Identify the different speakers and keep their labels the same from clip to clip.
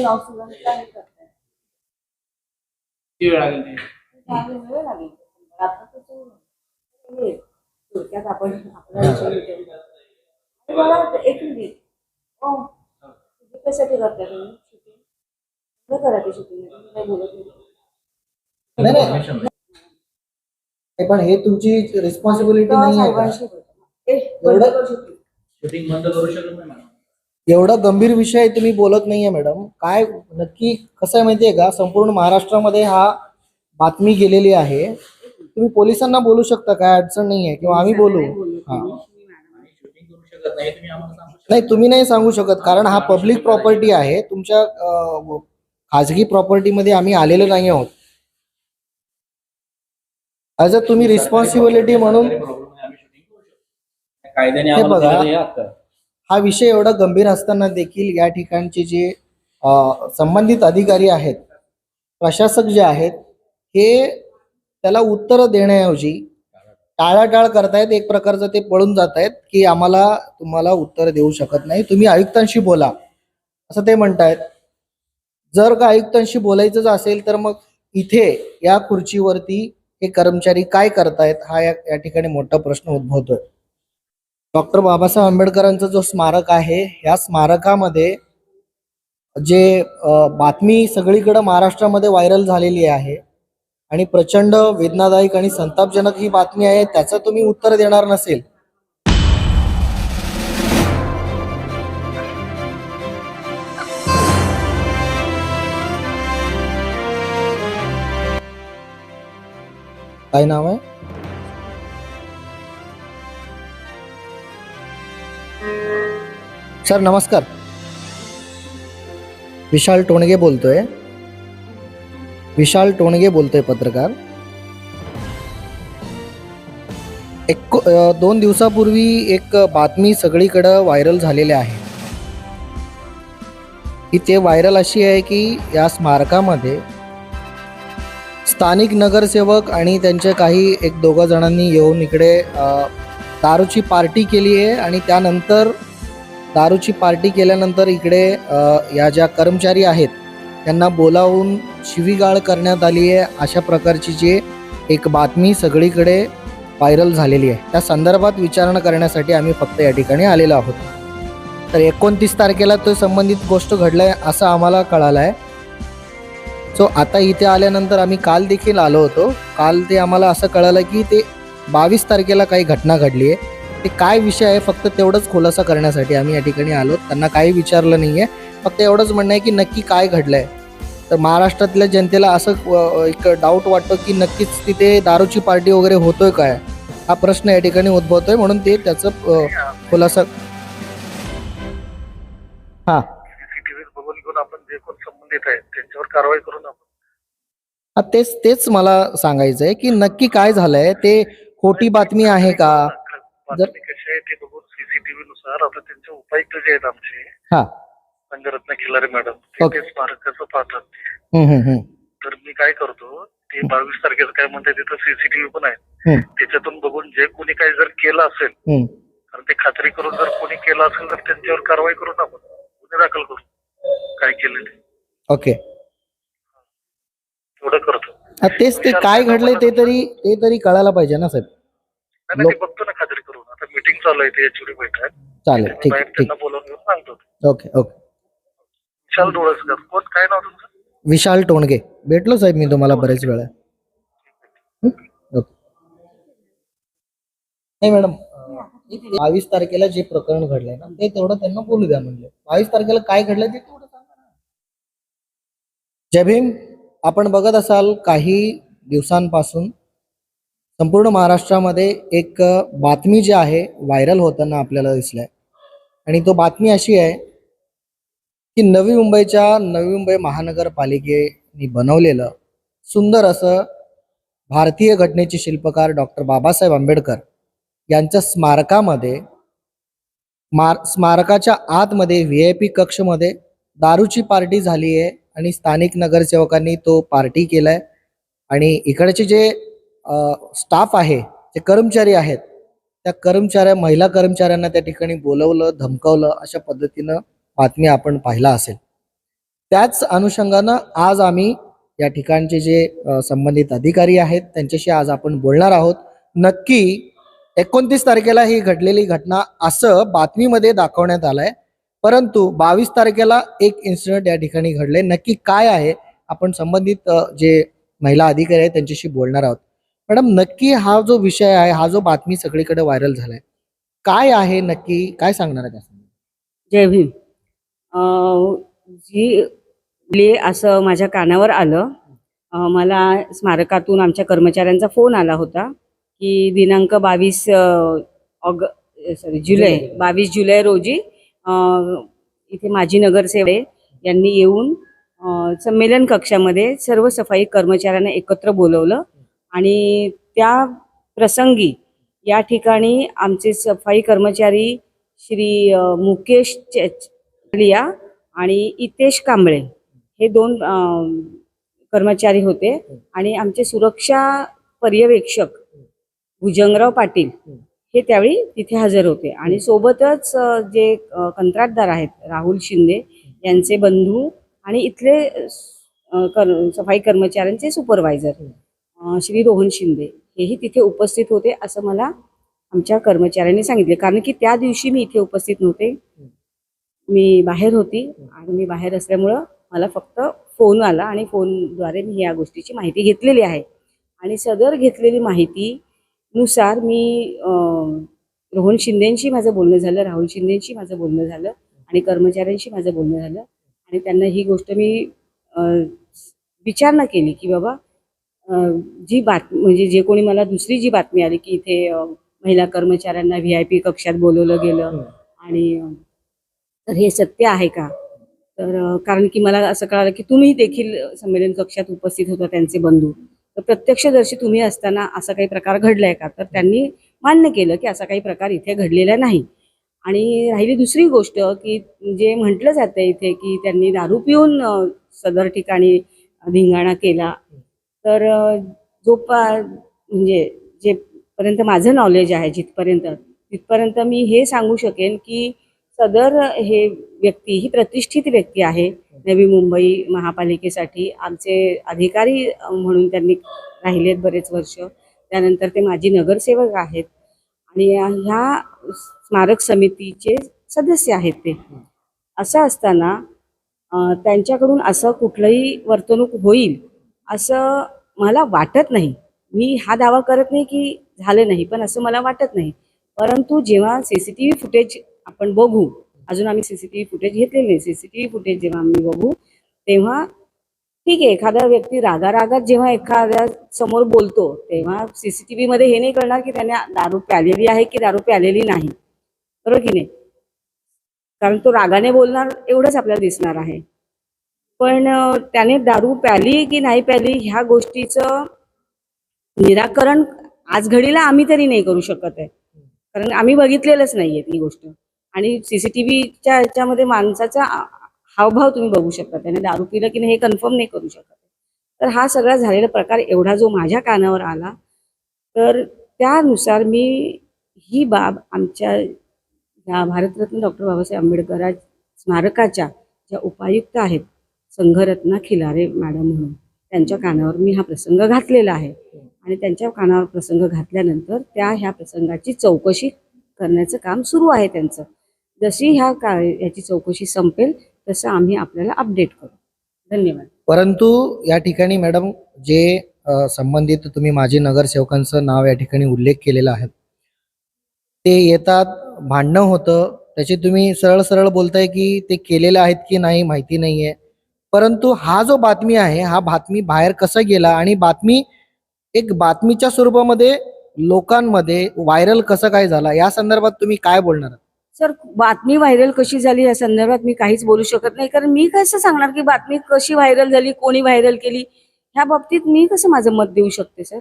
Speaker 1: नाव सुगंधिता हे करताय.
Speaker 2: किती वेळ लागेल ते?
Speaker 1: त्यामुळे वेळ लागेल. आता कसं हे, थोडक्यात आपण आपला विषय घेऊन जाऊ. आणि मला एक मिनिट ओ तुम्ही कशासाठी करताय तुम्ही शूटिंग कुठे करा ते शूटिंग तुम्ही काय बोलत नाही
Speaker 3: नाही नाही नाही, पण हे तुमची रिस्पॉन्सिबिलिटी
Speaker 1: तेव्हा
Speaker 3: नाही?
Speaker 1: साहेबांशी बोलतो. ए, बंद कर shooting.
Speaker 2: शूटिंग बंद करू शकत नाही मॅडम
Speaker 3: एवढा गंभीर विषय तुम्ही बोलत नाहीये मॅडम. काय नक्की कसं आहे माहितीये का? संपूर्ण महाराष्ट्रामध्ये हा बातमी गेलेली आहे. तुम्ही पोलिसांना बोलू शकता काय अडचण नाहीये. किंवा आम्ही बोलू. हा
Speaker 2: आणि शूटिंग करू शकत. नाही तुम्ही आम्हाला सांगू शकता
Speaker 3: नाही तुम्ही नाही सांगू शकत कारण हा पब्लिक प्रॉपर्टी आहे. तुमच्या अं, खाजगी प्रॉपर्टीमध्ये आम्ही आलेलो नाही आहोत. ॲज अ तुम्ही रिस्पॉन्सिबिलिटी म्हणून
Speaker 2: प्रॉब्लेम आहे आम्ही शूटिंग करू शकतो. कायद्याने
Speaker 3: हे
Speaker 2: आम्हाला
Speaker 3: बघा.
Speaker 2: दिलेलं हे हक्क. आहे.
Speaker 3: हा विषय एवढा गंभीर असताना देखील या ठिकाणचे जे संबंधित अधिकारी आहेत प्रशासक जे आहेत हे त्याला उत्तर देण्याऐवजी टाळाटाळ करतायत एक प्रकारचं ते पळून जात आहेत की आम्हाला तुम्हाला उत्तर देऊ शकत नाही. तुम्ही आयुक्तांशी बोला असं ते म्हणतायत. जर का आयुक्तांशी बोलायचंच असेल तर मग इथे या खुर्चीवरती हे कर्मचारी काय करतायत हा या या ठिकाणी मोठा प्रश्न उद्भवतोय. डॉक्टर बाबासाहेब आंबेडकरांचं जो स्मारक आहे या स्मारकामध्ये जे बातमी सगळीकडे महाराष्ट्रामध्ये व्हायरल झालेली आहे आणि प्रचंड वेदनादायक आणि संतापजनक ही बातमी आहे त्याचं तुम्ही उत्तर देणार नसेल. काय नाव आहे? सर नमस्कार. विशाल टोणगे बोलतोय. विशाल टोणगे बोलतोय पत्रकार. एक दोन दिवसापूर्वी एक बातमी सगळीकडं व्हायरल झालेली आहे. की ते व्हायरल अशी आहे की या स्मारकामध्ये स्थानिक नगरसेवक आणि त्यांच्या काही एक दोघं जणांनी येऊन इकडे दारूची पार्टी केली आहे आणि त्यानंतर दारूची पार्टी केल्यानंतर इकडे या ज्या कर्मचारी आहेत त्यांना बोलावून शिवीगाळ करण्यात आली आहे. अशा प्रकारची जी एक बातमी सगळीकडे व्हायरल झालेली आहे. त्या संदर्भात विचारणा करण्यासाठी आम्ही फक्त या ठिकाणी आलेलो आहोत. तर एकोणतीस तारखेला तो संबंधित गोष्ट घडलाय असं आम्हाला कळालं आहे सो आता इथे आल्यानंतर आम्ही काल देखील आलो होतो. काल ते आम्हाला असं कळालं की ते बावीस तारखेला काही घटना घडली आहे. ते काय विषय आहे फक्त तेवढंच खुलासा करण्यासाठी आम्ही या ठिकाणी आलो. त्यांना काही विचारलं नाही आहे फक्त एवढंच म्हणणं आहे की नक्की काय घडलंय. तर महाराष्ट्रातल्या जनतेला असं एक डाऊट वाटतो की नक्कीच तिथे दारूची पार्टी वगैरे होतोय काय? हा प्रश्न या ठिकाणी उद्भवतोय म्हणून ते त्याचं खुलासा हा.
Speaker 4: सीसीटीव्ही बघून घेऊन आपण जे कोण संबंधित आहेत त्यांच्यावर कारवाई करून आपण
Speaker 3: हा तेच तेच मला सांगायचं आहे की नक्की काय झालंय? ते खोटी बातमी आहे का?
Speaker 4: बातमी कशी आहे ते बघून सीसीटीव्ही नुसार आता त्यांचे उपायुक्त जे आहेत आमचे
Speaker 3: हा.
Speaker 4: संगरत्न खिलारे मॅडम ते. ते स्मारकाचं पाहतात ते. तर मी काय करतो ते बावीस तारखेचं काय म्हणतात तिथं सीसीटीव्ही पण आहे.
Speaker 3: हम्म.
Speaker 4: त्याच्यातून बघून जे कोणी काही जर केलं असेल. कारण ते खात्री करून जर कोणी केलं असेल तर त्यांच्यावर कारवाई करून आपण गुन्हे दाखल करू काय केलं ते.
Speaker 3: ओके.
Speaker 4: एवढं करतो.
Speaker 3: हा, तेच ते काय घडलंय ते तरी ते तरी कळायला पाहिजे ना साहेब.
Speaker 4: नाही, नाही ते बघतो ना मीटिंग चालू आहे एचओडी बैठक
Speaker 3: चालेल ठीक
Speaker 4: त्यांना बोलावून घेऊन सांगतो.
Speaker 3: Okay okay.
Speaker 4: विशाल डोळसकर कोण? काय नाव तुमचं?
Speaker 3: विशाल टोणगे. भेटलो साहेब मी तुम्हाला बरेच वेळा? ओके. नाही मॅडम बावीस तारखेला जे प्रकरण घडलंय ना ते तेवढं त्यांना बोलू द्या म्हणजे बावीस तारखेला काय घडलंय ते तेवढं सांगा ना. जय भीम. आपण बघत असाल काही दिवसांपासून संपूर्ण महाराष्ट्रामध्ये एक बातमी जी आहे व्हायरल होताना आपल्याला दिसलंय. आणि तो बातमी अशी आहे की नवी मुंबईच्या नवी मुंबई महानगरपालिकेने बनवलेलं सुंदर असं भारतीय घटनेचे शिल्पकार डॉक्टर बाबासाहेब आंबेडकर यांच्या स्मारकामध्ये मार स्मारकाच्या आतमध्ये व्ही आय पी कक्षमध्ये दारूची पार्टी झाली आहे आणि स्थानिक नगरसेवकांनी तो पार्टी केलाय. आणि इकडचे जे स्टाफ आहे जे कर्मचारी आहेत त्या कर्मचाऱ्या महिला कर्मचाऱ्यांना त्या ठिकाणी बोलवलं धमकावलं अशा पद्धतीनं बातमी आपण पाहिला असेल. त्याच अनुषंगानं आज आम्ही या ठिकाणचे जे संबंधित अधिकारी आहेत त्यांच्याशी आज आपण बोलणार आहोत. नक्की एकोणतीस तारखेला ही घडलेली घटना असं बातमीमध्ये दाखवण्यात आलंय. परंतु बावीस तारखेला एक इन्सिडेंट या ठिकाणी घडले नक्की काय आहे? आपण संबंधित जे महिला अधिकारी आहेत त्यांच्याशी बोलणार आहोत. मॅडम नक्की हा जो विषय आहे हा जो बातमी सगळीकडे व्हायरल झालाय काय आहे नक्की? काय सांगणार आहे त्या
Speaker 5: जय भीम. अं, जी ले असं माझ्या कानावर आलं अं, मला स्मारकातून आमच्या कर्मचाऱ्यांचा फोन आला होता की दिनांक बावीस ऑग सॉरी जुलै. बावीस जुलै रोजी अं, इथे माजी नगरसेवक यांनी येऊन अं, संमेलन कक्षामध्ये सर्व सफाई कर्मचाऱ्यांना एकत्र बोलवलं. आणि त्या प्रसंगी या ठिकाणी आमचे सफाई कर्मचारी श्री मुकेश च- चलिया आणि इतेश कांबळे हे दोन कर्मचारी होते आणि आमचे सुरक्षा पर्यवेक्षक भुजंगराव पाटील हे त्यावेळी तिथे हजर होते. आणि सोबतच जे कंत्राटदार आहेत राहुल शिंदे यांचे बंधू आणि इथले कर सफाई कर्मचाऱ्यांचे सुपरवायझर. श्री रोहन शिंदे. हेही तिथे उपस्थित होते असं मला आमच्या कर्मचाऱ्यांनी सांगितले. कारण की त्या दिवशी मी इथे उपस्थित नव्हते. मी बाहेर होती आणि मी बाहेर असल्यामुळं मला फक्त फोन आला आणि फोनद्वारे मी या गोष्टीची माहिती घेतलेली आहे. आणि सदर घेतलेली माहितीनुसार मी रोहन शिंदेंशी माझं बोलणं झालं राहुल शिंदेंशी माझं बोलणं झालं आणि कर्मचाऱ्यांशी माझं बोलणं झालं. आणि त्यांना ही गोष्ट मी विचारणा केली की बाबा जी बात म्हणजे जे कोणी मला दुसरी जी बातमी आली की इथे महिला कर्मचाऱ्यांना व्ही आय पी कक्षात बोलवलं गेलं आणि तर हे सत्य आहे का? तर कारण की मला असं कळालं की तुम्ही देखील संमेलन कक्षात उपस्थित होता त्यांचे बंधू. तर प्रत्यक्षदर्शी तुम्ही असताना असा काही प्रकार घडलाय का? तर त्यांनी मान्य केलं की असा काही प्रकार इथे घडलेला नाही. आणि राहिली दुसरी गोष्ट की जे म्हटलं जातं इथे की त्यांनी दारू पिऊन सदर ठिकाणी धिंगाणा केला. तर जो पा म्हणजे जेपर्यंत माझं नॉलेज आहे जिथपर्यंत तिथपर्यंत मी हे सांगू शकेन की सदर हे व्यक्ती ही प्रतिष्ठित व्यक्ती आहे. नवी मुंबई महापालिकेसाठी आमचे अधिकारी म्हणून त्यांनी राहिलेत बरेच वर्ष. त्यानंतर ते माजी नगरसेवक आहेत आणि ह्या स्मारक समितीचे सदस्य आहेत ते. असं असताना त्यांच्याकडून असं कुठलंही वर्तणूक होईल असं मला वाटत नाही. मी हा दावा करत नाही की झालं नाही पण असं मला वाटत नाही. परंतु जेव्हा C C T V footage आपण बघू अजून आम्ही C C T V footage घेतलेले नाही. C C T V footage जेव्हा आम्ही बघू तेव्हा ठीक आहे एखादा व्यक्ती रागा रागात जेव्हा एखाद्या समोर बोलतो तेव्हा सी सी टी व्हीमध्ये हे नाही कळणार की त्याने दारू प्यालेली आहे की दारू प्यालेली नाही. बरोबर की नाही? कारण तो रागाने बोलणार एवढंच आपल्याला दिसणार आहे. पण त्याने दारू प्याली की नाही प्याली ह्या गोष्टीचं निराकरण आज घडीला आम्ही तरी नाही करू शकत आहे. कारण आम्ही बघितलेलंच नाहीये ती गोष्ट. आणि सीसीटीव्हीच्या ह्याच्यामध्ये माणसाचा हावभाव तुम्ही बघू शकता. त्याने दारू पिलं की नाही हे कन्फर्म नाही करू शकत तर हा सगळा झालेला प्रकार एवढा जो माझ्या कानावर आला तर त्यानुसार मी ही बाब आमच्या या भारतरत्न डॉक्टर बाबासाहेब आंबेडकर स्मारकाच्या ज्या उपायुक्त आहेत संघरत्न खिलारे मॅडम म्हणून. त्यांच्या कानावर मी हा प्रसंग घातलेला आहे. आणि त्यांच्या कानावर प्रसंग घातल्यानंतर त्या ह्या प्रसंगाची चौकशी करण्याचं काम सुरू आहे त्यांचं. जशी ह्या का ह्याची चौकशी संपेल तसं आम्ही आपल्याला अपडेट करू. धन्यवाद.
Speaker 3: परंतु या ठिकाणी मॅडम जे संबंधित तुम्ही माजी नगरसेवकांचं नाव या ठिकाणी उल्लेख केलेला आहे ते येतात भांडणं होतं त्याची तुम्ही सरळ सरळ बोलताय की ते केलेले आहेत की नाही माहिती नाहीये. परंतु हा जो बातमी आहे हा बातमी बाहेर कसा गेला आणि बातमी एक बातमीच्या स्वरूपामध्ये लोकांमध्ये व्हायरल कसं काय झाला या संदर्भात तुम्ही काय बोलणार?
Speaker 5: सर बातमी व्हायरल कशी झाली या संदर्भात मी काहीच बोलू शकत नाही. कारण मी कसं सांगणार की बातमी कशी व्हायरल झाली कोणी व्हायरल केली ह्या बाबतीत मी कसं माझं मत देऊ शकते सर?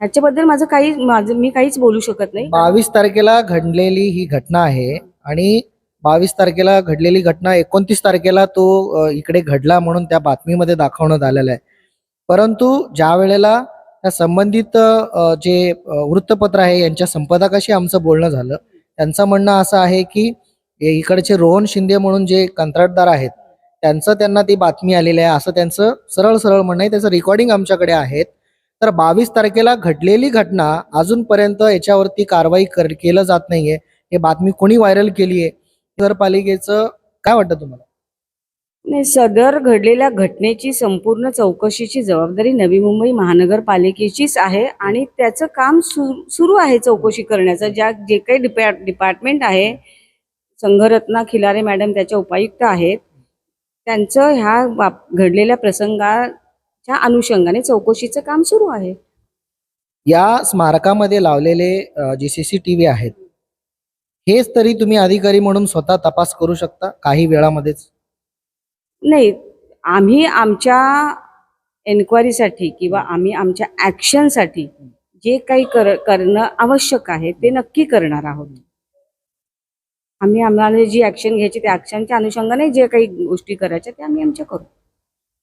Speaker 5: ह्याच्याबद्दल माझं काही माझं मी काहीच बोलू शकत नाही.
Speaker 3: बावीस तारखेला घडलेली ही घटना आहे आणि बावीस तारखेला घडलेली घटना एकोणतीस तारखेला तो इकडे घडला म्हणून त्या बातमीमध्ये दाखवण्यात आलेला आहे. परंतु ज्या वेळेला त्या संबंधित जे वृत्तपत्र आहे यांच्या संपादकाशी आमचं बोलणं झालं त्यांचं म्हणणं असं आहे की इकडचे रोहन शिंदे म्हणून जे कंत्राटदार आहेत त्यांचं त्यांना ती बातमी आलेली आहे असं त्यांचं सरळ सरळ म्हणणं आहे त्याचं रेकॉर्डिंग आमच्याकडे आहेत. तर बावीस तारखेला घडलेली घटना अजूनपर्यंत याच्यावरती कारवाई कर केलं जात नाहीये. हे बातमी कोणी व्हायरल केली आहे नगरपालिकेचं काय वाटतं तुम्हाला?
Speaker 5: नाही सदर घडलेल्या घटनेची संपूर्ण चौकशीची जबाबदारी नवी मुंबई महानगरपालिकेचीच आहे आणि त्याचं काम सुरू आहे चौकशी करण्याचं. ज्या जे काही डिपार्ट डिपार्टमेंट आहे संघरत्ना खिलारे मॅडम त्याच्या उपायुक्त आहेत त्यांचं ह्या घडलेल्या प्रसंगाच्या अनुषंगाने चौकशीचं काम सुरू आहे.
Speaker 3: या स्मारकामध्ये लावलेले जे सी सी टी व्ही आहेत हेच तरी तुम्ही अधिकारी म्हणून स्वतः तपास करू शकता काही वेळामध्येच?
Speaker 5: नाही आम्ही आमच्या एन्क्वायरीसाठी किंवा आम्ही आमच्या ॲक्शनसाठी जे काही कर करणं आवश्यक आहे ते नक्की करणार आहोत. आम्ही आम्हाला जी ॲक्शन घ्यायची त्या ॲक्शनच्या अनुषंगाने जे काही गोष्टी करायच्या त्या आम्ही आमच्या करू.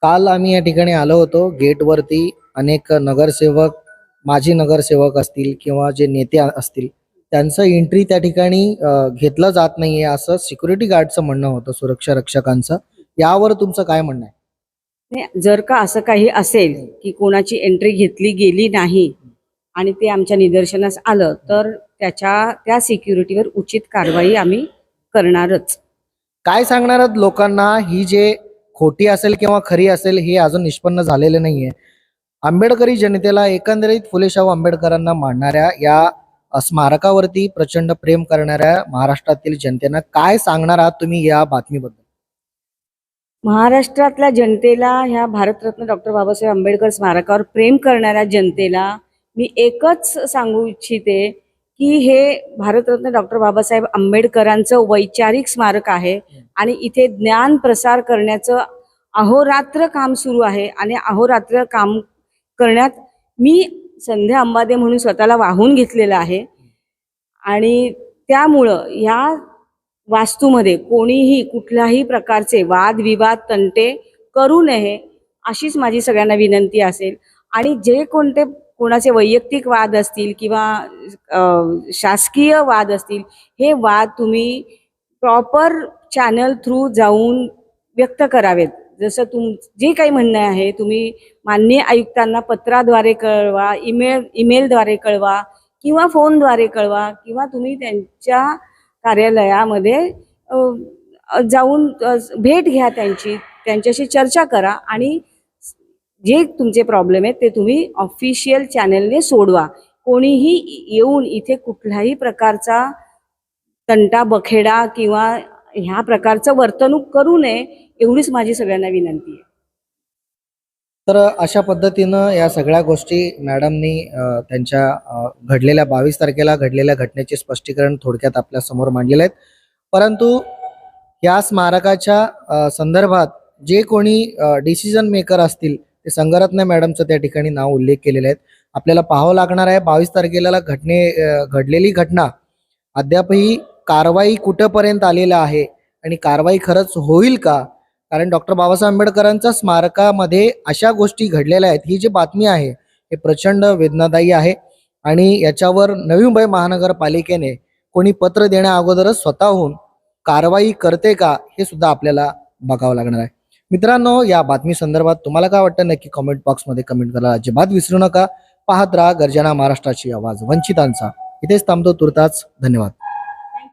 Speaker 3: काल आम्ही या ठिकाणी आलो होतो गेटवरती अनेक नगरसेवक माजी नगरसेवक असतील किंवा जे नेते असतील त्यांचं एंट्री त्या ठिकाणी घेतलं जात नाहीये असं सिक्युरिटी गार्डचं म्हणणं होतं सुरक्षा रक्षकांचं. यावर तुमचं काय म्हणणं आहे?
Speaker 5: जर का असं काही असेल की कोणाची एंट्री घेतली गेली नाही आणि ते आमच्या निदर्शनास आलं तर त्याच्या त्या सिक्युरिटीवर उचित कारवाई आम्ही करणारच.
Speaker 3: काय सांगणार आहात लोकांना? ही जे खोटी असेल किंवा खरी असेल हे अजून निष्पन्न झालेलं नाहीये. आंबेडकरी जनतेला एकंदरीत फुले शाहू आंबेडकरांना मानणाऱ्या या स्मारकावरती प्रचंड प्रेम करणाऱ्या महाराष्ट्रातील जनतेनं काय सांगणार आहात तुम्ही या बातमीबद्दल?
Speaker 5: महाराष्ट्रातल्या जनतेला ह्या भारतरत्न डॉक्टर बाबासाहेब आंबेडकर स्मारकावर प्रेम करणाऱ्या जनतेला मी एकच सांगू इच्छिते की हे भारतरत्न डॉक्टर बाबासाहेब आंबेडकरांचं वैचारिक स्मारक आहे आणि इथे ज्ञान प्रसार करण्याचं अहोरात्र काम सुरू आहे. आणि अहोरात्र काम करण्यात मी संध्या अंबादे म्हणून स्वतःला वाहून घेतलेलं आहे. आणि त्यामुळं ह्या वास्तूमध्ये कोणीही कुठल्याही प्रकारचे वादविवाद तंटे करू नये अशीच माझी सगळ्यांना विनंती असेल. आणि जे कोणते कोणाचे वैयक्तिक वाद असतील किंवा शासकीय वाद असतील हे वाद तुम्ही प्रॉपर चॅनल थ्रू जाऊन व्यक्त करावेत. जसं तुम जे काही म्हणणं आहे तुम्ही माननीय आयुक्तांना पत्राद्वारे कळवा ईमेल ईमेलद्वारे कळवा किंवा फोनद्वारे कळवा किंवा तुम्ही त्यांच्या कार्यालयामध्ये जाऊन भेट घ्या त्यांची त्यांच्याशी चर्चा करा आणि जे तुमचे प्रॉब्लेम आहेत ते तुम्ही ऑफिशियल चॅनलने सोडवा. कोणीही येऊन इथे कुठल्याही प्रकारचा तंटा बखेडा किंवा ह्या प्रकारचं वर्तणूक करू नये एवढीच माझी सगळ्यांना विनंती आहे.
Speaker 3: तर अशा पद्धतीनं या सगळ्या गोष्टी मॅडमनी त्यांच्या घडलेल्या बावीस तारखेला घडलेल्या घटनेचे स्पष्टीकरण थोडक्यात आपल्यासमोर मांडलेले आहेत. परंतु या स्मारकाच्या संदर्भात जे कोणी डिसिजन मेकर असतील ते संगरत्न मॅडमचं त्या ठिकाणी नाव उल्लेख केलेले आहेत. आपल्याला पाहावं लागणार आहे बावीस तारखेला घटने घडलेली घटना अद्यापही कारवाई कुठंपर्यंत आलेला आहे आणि कारवाई खरंच होईल का? कारण डॉक्टर बाबासाहेब आंबेडकरांच्या स्मारकामध्ये अशा गोष्टी घडलेल्या आहेत. ही जी बातमी आहे हे प्रचंड वेदनादायी आहे आणि याच्यावर नवी मुंबई महानगरपालिकेने कोणी पत्र देण्या अगोदरच स्वतःहून कारवाई करते का हे सुद्धा आपल्याला बघावं लागणार आहे. मित्रांनो या बातमी संदर्भात तुम्हाला काय वाटतं? नक्की कमेंट बॉक्समध्ये कमेंट करायला अजिबात विसरू नका. पाहत राहा गर्जना महाराष्ट्राची आवाज वंचितांचा. इथेच थांबतो तुर्ताच धन्यवाद.